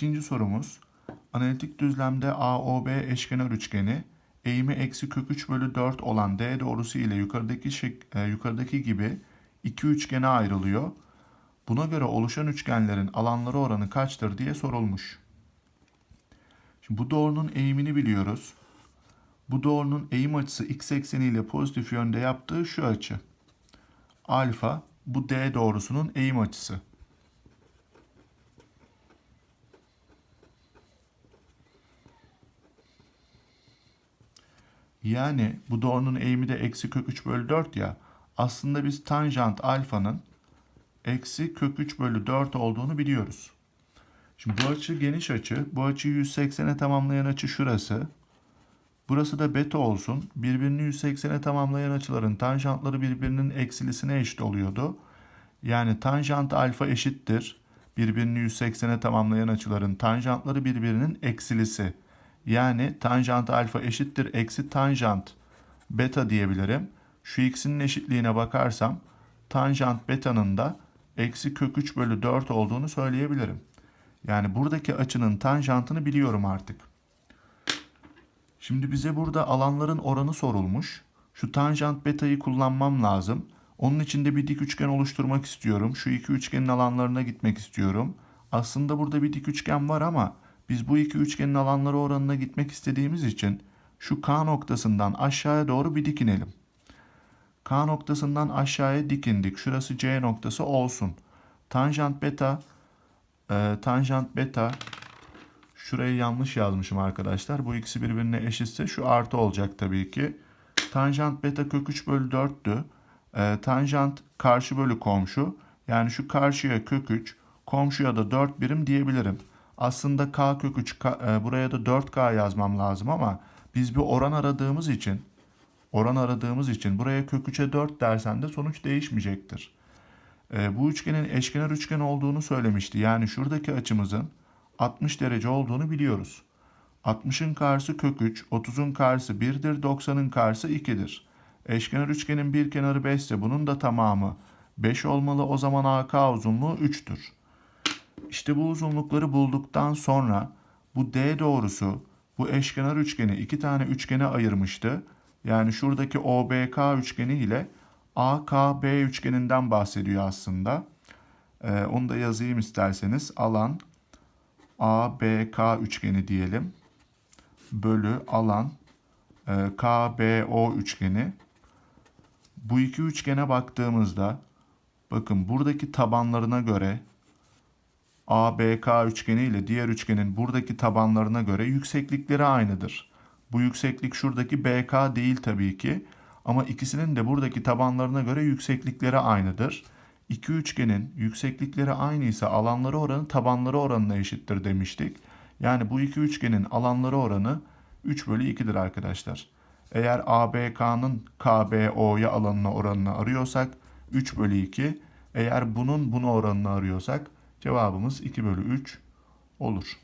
İkinci sorumuz. Analitik düzlemde AOB eşkenar üçgeni eğimi eksi kök 3 bölü 4 olan D doğrusu ile yukarıdaki, şek- e, yukarıdaki gibi iki üçgene ayrılıyor. Buna göre oluşan üçgenlerin alanları oranı kaçtır diye sorulmuş. Şimdi bu doğrunun eğimini biliyoruz. Bu doğrunun eğim açısı x ekseniyle pozitif yönde yaptığı şu açı. Alfa bu D doğrusunun eğim açısı. Yani bu doğrunun eğimi de eksi kök 3 bölü 4 ya. Aslında biz tanjant alfanın eksi kök 3 bölü 4 olduğunu biliyoruz. Şimdi bu açı geniş açı. Bu açıyı 180'e tamamlayan açı şurası. Burası da beta olsun. Birbirini 180'e tamamlayan açıların tanjantları birbirinin eksilisine eşit oluyordu. Yani tanjant alfa eşittir. Birbirini 180'e tamamlayan açıların tanjantları birbirinin eksilisi. Yani tanjant alfa eşittir eksi tanjant beta diyebilirim. Şu ikisinin eşitliğine bakarsam tanjant beta'nın da eksi kök 3 bölü 4 olduğunu söyleyebilirim. Yani buradaki açının tanjantını biliyorum artık. Şimdi bize burada alanların oranı sorulmuş. Şu tanjant beta'yı kullanmam lazım. Onun için de bir dik üçgen oluşturmak istiyorum. Şu iki üçgenin alanlarına gitmek istiyorum. Aslında burada bir dik üçgen var ama biz bu iki üçgenin alanları oranına gitmek istediğimiz için şu K noktasından aşağıya doğru bir dik inelim. K noktasından aşağıya dik indik. Şurası C noktası olsun. Tanjant beta e, tanjant beta şurayı yanlış yazmışım arkadaşlar. Bu ikisi birbirine eşitse şu artı olacak tabii ki. Tanjant beta kök 3 bölü 4'tü. E, tanjant karşı bölü komşu. Yani şu karşıya kök 3, komşuya da 4 birim diyebilirim. Aslında k kök 3 K- e, buraya da 4k yazmam lazım ama biz bir oran aradığımız için oran aradığımız için buraya kök 3'e 4 dersen de sonuç değişmeyecektir. E, bu üçgenin eşkenar üçgen olduğunu söylemişti. Yani şuradaki açımızın 60 derece olduğunu biliyoruz. 60'ın karşısı kök 3, 30'un karşısı 1'dir, 90'ın karşısı 2'dir. Eşkenar üçgenin bir kenarı 5 ise bunun da tamamı 5 olmalı. O zaman AK uzunluğu 3'tür. İşte bu uzunlukları bulduktan sonra bu D doğrusu bu eşkenar üçgeni iki tane üçgene ayırmıştı. Yani şuradaki OBK üçgeni ile AKB üçgeninden bahsediyor aslında. Ee, onu da yazayım isterseniz. Alan ABK üçgeni diyelim. Bölü alan e, KBO üçgeni. Bu iki üçgene baktığımızda bakın buradaki tabanlarına göre ABK üçgeni ile diğer üçgenin buradaki tabanlarına göre yükseklikleri aynıdır. Bu yükseklik şuradaki BK değil tabii ki ama ikisinin de buradaki tabanlarına göre yükseklikleri aynıdır. İki üçgenin yükseklikleri aynıysa alanları oranı tabanları oranına eşittir demiştik. Yani bu iki üçgenin alanları oranı 3 bölü 2'dir arkadaşlar. Eğer ABK'nın KBO'ya alanına oranını arıyorsak 3 bölü 2. Eğer bunun buna oranını arıyorsak cevabımız 2 bölü 3 olur.